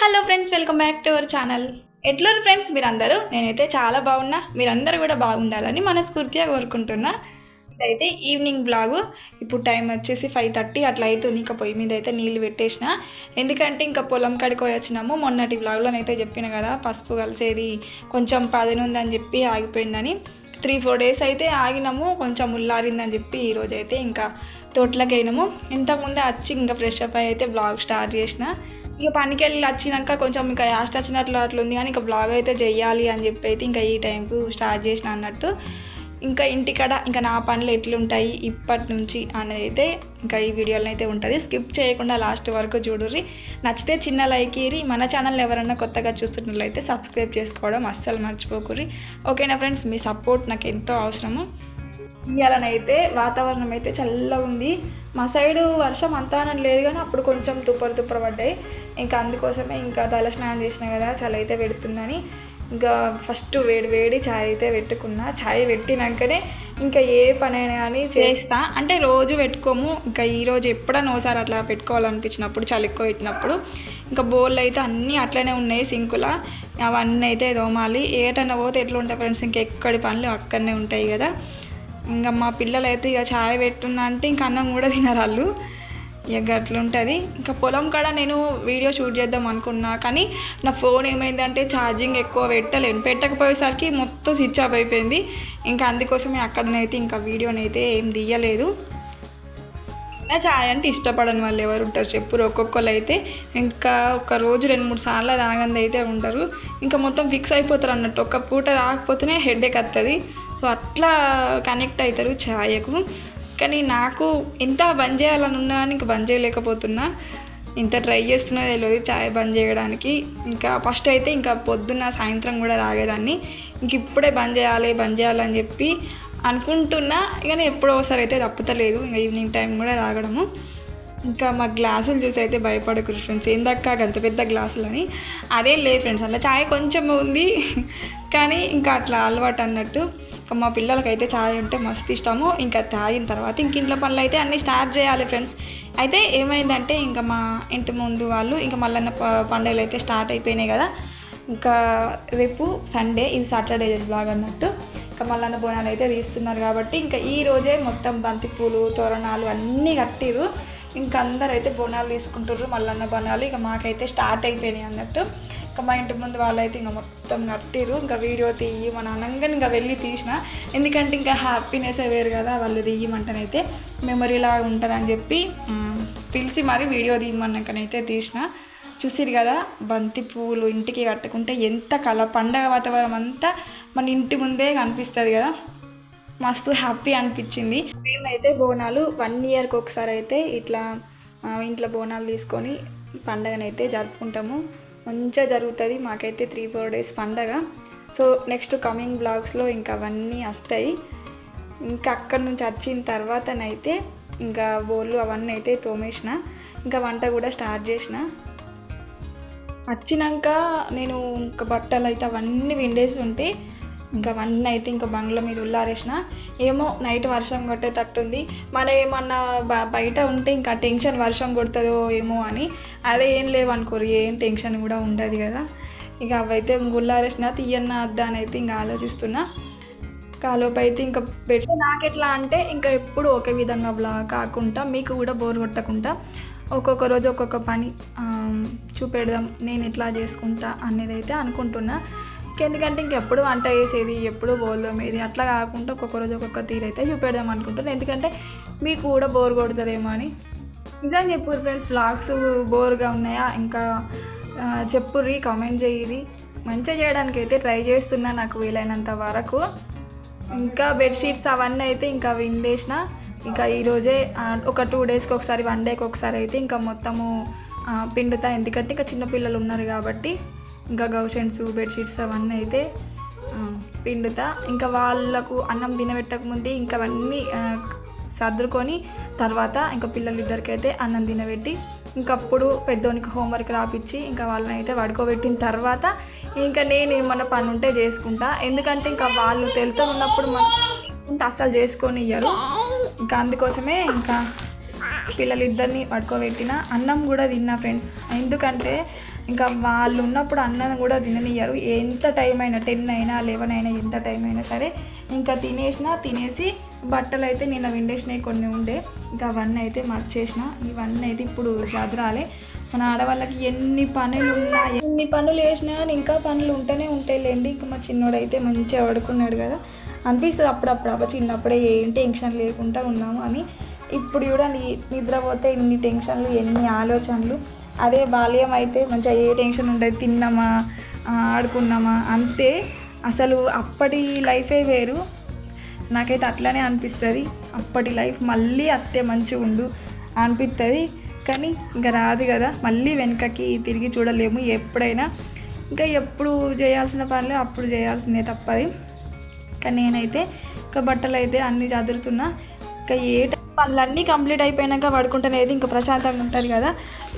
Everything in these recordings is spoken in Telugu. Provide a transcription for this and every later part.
Hello friends welcome back to our channel. ఎట్లరు friends మీరందరూ నేనైతే చాలా బాగున్నా. మీరందరూ కూడా బాగుండాలని మనస్ఫూర్తిగా కోరుకుంటున్నా. ఇదైతే ఈవినింగ్ బ్లాగు. ఇప్పుడు టైం వచ్చేసి ఫైవ్ థర్టీ అట్లా అవుతుంది ఇంకా పొయ్యి మీద అయితే నీళ్ళు పెట్టేసిన. ఎందుకంటే ఇంకా పొలం కడికి పోయి వచ్చినాము. మొన్నటి బ్లాగ్లోనైతే చెప్పిన కదా పసుపు కలిసేది కొంచెం పదనుందని చెప్పి ఆగిపోయిందని. త్రీ ఫోర్ డేస్ అయితే ఆగినాము. కొంచెం ఉల్లారిందని చెప్పి ఈరోజు అయితే ఇంకా తోటలోకి అయినాము. ఇంతకుముందే వచ్చి ఇంకా ఫ్రెష్ అప్ అయితే బ్లాగ్ స్టార్ట్ చేసిన. ఇక పనికి వెళ్ళి వచ్చినాక కొంచెం ఇంకా యాస్ట్ వచ్చినట్లు అట్లా ఉంది కానీ ఇంకా బ్లాగ్ అయితే చెయ్యాలి అని చెప్పి అయితే ఇంకా ఈ టైంకు స్టార్ట్ చేసిన అన్నట్టు. ఇంకా ఇంటికాడ ఇంకా నా పనులు ఎట్లుంటాయి ఇప్పటి నుంచి అనేది అయితే ఇంకా ఈ వీడియోలో అయితే ఉంటుంది. స్కిప్ చేయకుండా లాస్ట్ వరకు చూడుర్రి. నచ్చితే చిన్న లైక్ ఇరి మన ఛానల్ ఎవరైనా కొత్తగా చూస్తున్నట్లయితే సబ్స్క్రైబ్ చేసుకోవడం అస్సలు మర్చిపోకుర్రి. ఓకేనా ఫ్రెండ్స్? మీ సపోర్ట్ నాకు ఎంతో అవసరము. ఇవాళనైతే వాతావరణం అయితే చల్లగా ఉంది మా సైడు వర్షం అంతా లేదు కానీ అప్పుడు కొంచెం తుప్పరు తుప్పర పడ్డాయి ఇంకా అందుకోసమే ఇంకా తల స్నానం చేసిన కదా చలి అయితే పెడుతుందని. ఇంకా ఫస్ట్ వేడి వేడి ఛాయ్ అయితే పెట్టుకున్నా. ఛాయ్ పెట్టినాకనే ఇంకా ఏ పనైనా కానీ చేస్తా. అంటే రోజు పెట్టుకోము. ఇంకా ఈరోజు ఎప్పుడైనా ఒకసారి అట్లా పెట్టుకోవాలనిపించినప్పుడు చలి ఎక్కువ పెట్టినప్పుడు. ఇంకా బోళ్ళు అయితే అన్నీ అట్లనే ఉన్నాయి సింకులా. అవన్నీ అయితే దోమాలి ఏటన్నా పోతే ఎట్లా ఉంటాయి ఫ్రెండ్స్? ఇంకా ఎక్కడి పనులు అక్కడనే ఉంటాయి కదా. ఇంకా మా పిల్లలు అయితే ఇక ఛాయ్ పెట్టుందంటే ఇంక అన్నం కూడా తినరు వాళ్ళు ఇక అట్లుంటుంది ఇంకా పొలం కాడ నేను వీడియో షూట్ చేద్దాం అనుకున్నా. కానీ నా ఫోన్ ఏమైందంటే ఛార్జింగ్ ఎక్కువ పెట్టలేను. పెట్టకపోయేసరికి మొత్తం స్విచ్ ఆఫ్ అయిపోయింది. ఇంకా అందుకోసమే అక్కడనైతే ఇంకా వీడియోనైతే ఏం తీయలేదు. నా ఛాయ్ అంటే ఇష్టపడని వాళ్ళు ఎవరు ఉంటారు చెప్పురు. ఒక్కొక్కరు అయితే ఇంకా ఒక రోజు రెండు మూడు సార్లు తాగంది అయితే ఉంటారు ఇంకా మొత్తం ఫిక్స్ అయిపోతారు అన్నట్టు. ఒక పూట రాకపోతేనే హెడేక్ వస్తుంది సో అట్లా కనెక్ట్ అవుతారు ఛాయకు కానీ నాకు ఎంత బంద్ చేయాలని ఉన్నా కానీ ఇంకా బంద్ చేయలేకపోతున్నా. ఇంత ట్రై చేస్తున్నా తెలియదు ఛాయ్ బంద్ చేయడానికి. ఇంకా ఫస్ట్ అయితే ఇంకా పొద్దున్న సాయంత్రం కూడా తాగేదాన్ని. ఇంక ఇప్పుడే బంద్ చేయాలి బంద్ చేయాలని చెప్పి అనుకుంటున్నా. కానీ ఎప్పుడో ఒకసారి అయితే తప్పుతలేదు. ఇంకా ఈవినింగ్ టైం కూడా తాగడము. ఇంకా మా గ్లాసులు చూసి అయితే భయపడకూరు ఫ్రెండ్స్. ఏందక్క అంత పెద్ద గ్లాసులు అని అదేం లేదు ఫ్రెండ్స్. అలా ఛాయ్ కొంచెం ఉంది. కానీ ఇంకా అట్లా అలవాటు అన్నట్టు. ఇంకా మా పిల్లలకైతే ఛాయ్ ఉంటే మస్తు ఇష్టము. ఇంకా తాగిన తర్వాత ఇంక ఇంట్లో పనులు అయితే అన్నీ స్టార్ట్ చేయాలి ఫ్రెండ్స్. అయితే ఏమైందంటే ఇంకా మా ఇంటి ముందు వాళ్ళు ఇంకా మళ్ళీ పండుగలు అయితే స్టార్ట్ అయిపోయినాయి కదా. ఇంకా రేపు సండే ఇది సాటర్డే బ్లాగ్ అన్నట్టు. ఇంకా మల్లన్న బోనాలు అయితే తీస్తున్నారు కాబట్టి ఇంకా ఈ రోజే మొత్తం బంతిపూలు తోరణాలు అన్నీ కట్టిరు ఇంకా అందరు అయితే బోనాలు తీసుకుంటారు మల్లన్న బోనాలు. ఇక మాకైతే స్టార్ట్ అయిపోయినాయి అన్నట్టు. ఇంకా మా ఇంటి ముందు వాళ్ళైతే ఇంకా మొత్తం కట్టిరు ఇంకా వీడియో తీయి మన అనంగా ఇంకా వెళ్ళి తీసిన. ఎందుకంటే ఇంకా హ్యాపీనెస్ వేరు కదా వాళ్ళు తీయమంటనైతే మెమరీలా ఉంటుందని చెప్పి పిలిచి మరి వీడియో తీయమన్నాకనైతే తీసిన. చూసిరు కదా బంతి పువ్వులు ఇంటికి కట్టుకుంటే ఎంత కళ పండగ వాతావరణం అంతా మన ఇంటి ముందే కనిపిస్తుంది కదా. మస్తు హ్యాపీ అనిపించింది. మేమైతే బోనాలు వన్ ఇయర్కి ఒకసారి అయితే ఇట్లా ఇంట్లో బోనాలు తీసుకొని పండగనైతే జరుపుకుంటాము. మంచిగా జరుగుతుంది. మాకైతే త్రీ ఫోర్ డేస్ పండగ. సో నెక్స్ట్ కమింగ్ బ్లాగ్స్లో ఇంకా అవన్నీ వస్తాయి. ఇంకా అక్కడి నుంచి వచ్చిన తర్వాతనైతే ఇంకా బోళ్ళు అవన్నీ అయితే తోమేసిన. ఇంకా వంట కూడా స్టార్ట్ చేసిన. వచ్చినాక నేను ఇంకా బట్టలు అయితే అవన్నీ విండేసి ఉంటే ఇంకా అవన్నీ అయితే ఇంకా బంగ్లా మీద ఉల్లారేసిన. ఏమో నైట్ వర్షం కొట్టేటట్టుంది మనం ఏమన్నా బ- బయట ఉంటే ఇంకా టెన్షన్ వర్షం కొడుతుందో ఏమో అని. అదే ఏం లేవనుకోరు ఏం టెన్షన్ కూడా ఉండదు కదా. ఇక అవైతే ఉల్లారేసిన తీయన్న అద్దా అని అయితే ఇంకా ఆలోచిస్తున్నా. కాలోపు అయితే ఇంకా పెడితే నాకు ఎట్లా అంటే ఇంకా ఎప్పుడు ఒకే విధంగా బ్లా కాకుండా మీకు కూడా బోర్ కొట్టకుండా ఒక్కొక్క రోజు ఒక్కొక్క పని చూపెడదాం నేను ఇట్లా చేసుకుంటా అనేది అయితే అనుకుంటున్నా. ఎందుకంటే ఇంకెప్పుడు వంట వేసేది ఎప్పుడు బోర్లో మీది అట్లా కాకుండా ఒక్కొక్క రోజు ఒక్కొక్క తీరు అయితే చూపెడదాం అనుకుంటున్నాను ఎందుకంటే మీకు కూడా బోర్ కొడుతుందేమో అని. నిజం చెప్పుర్రి ఫ్రెండ్స్ వ్లాగ్స్ బోర్గా ఉన్నాయా? ఇంకా చెప్పుర్రి కామెంట్ చేయరి మంచిగా చేయడానికి అయితే ట్రై చేస్తున్నా నాకు వీలైనంత వరకు. ఇంకా బెడ్షీట్స్ అవన్నీ అయితే ఇంకా విండేసిన. ఇంకా ఈరోజే ఒక టూ డేస్కి ఒకసారి వన్ డేకి ఒకసారి అయితే ఇంకా మొత్తము పిండుతా. ఎందుకంటే ఇంకా చిన్నపిల్లలు ఉన్నారు కాబట్టి. ఇంకా గౌషన్స్ బెడ్షీట్స్ అవన్నీ అయితే పిండుతా. ఇంకా వాళ్ళకు అన్నం తినబెట్టక ముందే ఇంకా అవన్నీ సర్దుకొని తర్వాత ఇంకా పిల్లలిద్దరికైతే అన్నం తినబెట్టి ఇంకప్పుడు పెద్దోనికి హోంవర్క్ రాపిచ్చి ఇంకా వాళ్ళని అయితే పడుకోబెట్టిన తర్వాత ఇంకా నేను ఏమన్నా పని ఉంటే చేసుకుంటా. ఎందుకంటే ఇంకా వాళ్ళు తెలుతూ ఉన్నప్పుడు మనం అస్సలు చేసుకొని ఇయ్యరు ఇంకా అందుకోసమే ఇంకా పిల్లలిద్దరిని పడుకోబెట్టిన అన్నం కూడా తిన్నా ఫ్రెండ్స్ ఎందుకంటే ఇంకా వాళ్ళు ఉన్నప్పుడు అన్నం కూడా తిననియ్యరు. ఎంత టైం అయినా టెన్ అయినా లెవెన్ అయినా ఎంత టైం అయినా సరే ఇంకా తినేసిన తినేసి బట్టలు అయితే నిన్న విండేసినవి కొన్ని ఉండే. ఇంకా అవన్నీ అయితే మర్చేసిన. ఇవన్నీ అయితే ఇప్పుడు చదరాలే. మన ఆడవాళ్ళకి ఎన్ని పనులు ఉన్నా ఎన్ని పనులు వేసినా ఇంకా పనులు ఉంటూనే ఉంటాయిలేండి. ఇంకా మా చిన్నోడు అయితే మంచిగా పడుకున్నాడు కదా. అనిపిస్తుంది అప్పుడప్పుడు అప్పుడు చిన్నప్పుడే ఏం టెన్షన్ లేకుండా ఉన్నాము అని. ఇప్పుడు కూడా నీ నిద్రపోతే ఇన్ని టెన్షన్లు ఎన్ని ఆలోచనలు. అదే బాల్యం అయితే మంచిగా ఏ టెన్షన్ ఉండదు. తిన్నామా? ఆడుకున్నామా? అంతే. అసలు అప్పటి లైఫే వేరు. నాకైతే అట్లానే అనిపిస్తుంది. అప్పటి లైఫ్ మళ్ళీ అత్తే మంచిగా ఉండు అనిపిస్తుంది కానీ ఇంకా రాదు కదా. మళ్ళీ వెనకకి తిరిగి చూడలేము ఎప్పుడైనా. ఇంకా ఎప్పుడు చేయాల్సిన పనులు అప్పుడు చేయాల్సిందే తప్పది. కానీ నేనైతే ఇంకా బట్టలు అయితే అన్నీ చదురుతున్నా. ఇంకా ఏ పనులన్నీ కంప్లీట్ అయిపోయినాక పడుకుంటేనేది ఇంకా ప్రశాంతంగా ఉంటుంది కదా.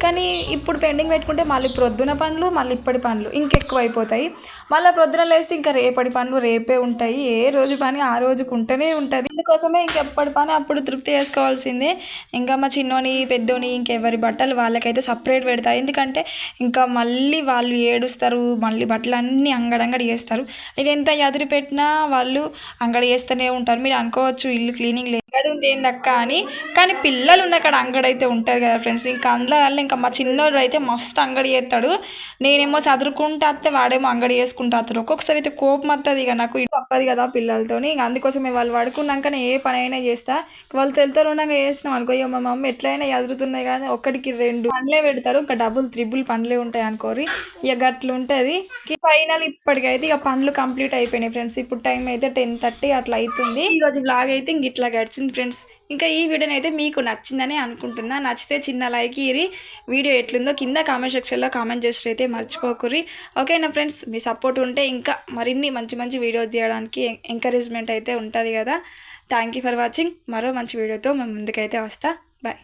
కానీ ఇప్పుడు పెండింగ్ పెట్టుకుంటే మళ్ళీ ప్రొద్దున పనులు మళ్ళీ ఇప్పటి పనులు ఇంకెక్కువ అయిపోతాయి మళ్ళీ ప్రొద్దున లేస్తే ఇంకా రేపటి పనులు రేపే ఉంటాయి. ఏ రోజు పని ఆ రోజుకు ఉంటూనే ఉంటుంది. అందుకోసమే ఇంకెప్పటి పని అప్పుడు తృప్తి చేసుకోవాల్సిందే. ఇంకా మా చిన్నోని పెద్దోని ఇంకెవరి బట్టలు వాళ్ళకైతే సపరేట్ పెడతాయి ఎందుకంటే ఇంకా మళ్ళీ వాళ్ళు ఏడుస్తారు మళ్ళీ బట్టలు అన్నీ అంగడంగడి చేస్తారు. ఇక ఎంత ఎదురు పెట్టినా వాళ్ళు అంగడి చేస్తూనే ఉంటారు. మీరు అనుకోవచ్చు ఇల్లు క్లీనింగ్ లేదు అంగడి ఉంది ఏందక్క అని. కానీ పిల్లలు ఉన్న అక్కడ అంగడి అయితే ఉంటుంది కదా ఫ్రెండ్స్. ఇంకా అందులో ఇంకా మా చిన్నోడు అయితే మస్తు అంగడి చేస్తాడు. నేనేమో చదువుకుంటా వస్తే వాడేమో అంగడి చేసుకుంటా వస్తాడు ఒక్కొక్కసారి అయితే కోపం వస్తుంది ఇక నాకు. ఇటు తప్పదు కదా పిల్లలతోని. ఇంకా అందుకోసమే వాళ్ళు పడుకున్నాకనే ఏ పని అయినా చేస్తా వాళ్ళు తెలుతారు ఉండగా చేసినాం అనుకో. ఇక మా మమ్మీ ఎట్లయినా ఎదురుతున్నాయి కానీ ఒక్కడికి రెండు పండ్లే పెడతారు. ఇంకా డబుల్ త్రిబుల్ పండ్లే ఉంటాయి అనుకోరి. ఇక గట్లు ఉంటుంది. ఫైనల్ ఇప్పటికైతే ఇక పండ్లు కంప్లీట్ అయిపోయినాయి ఫ్రెండ్స్. ఇప్పుడు టైం అయితే టెన్ థర్టీ అట్లా అవుతుంది ఈ రోజు బ్లాగ్ అయితే ఇంక ఇట్లా గడిచింది. ఫ్రెండ్స్. ఇంకా ఈ వీడియోని అయితే మీకు నచ్చిందని అనుకుంటున్నా. నచ్చితే చిన్న లైక్ ఇరి. వీడియో ఎట్లుందో కింద కామెంట్ సెక్షన్లో కామెంట్ చేసి అయితే మర్చిపోకుర్రి. ఓకేనా ఫ్రెండ్స్? మీ సపోర్ట్ ఉంటే ఇంకా మరిన్ని మంచి మంచి వీడియో తీయడానికి ఎంకరేజ్మెంట్ అయితే ఉంటుంది కదా. థ్యాంక్ యూ ఫర్ వాచింగ్ మరో మంచి వీడియోతో మేము ముందుకైతే వస్తా. బాయ్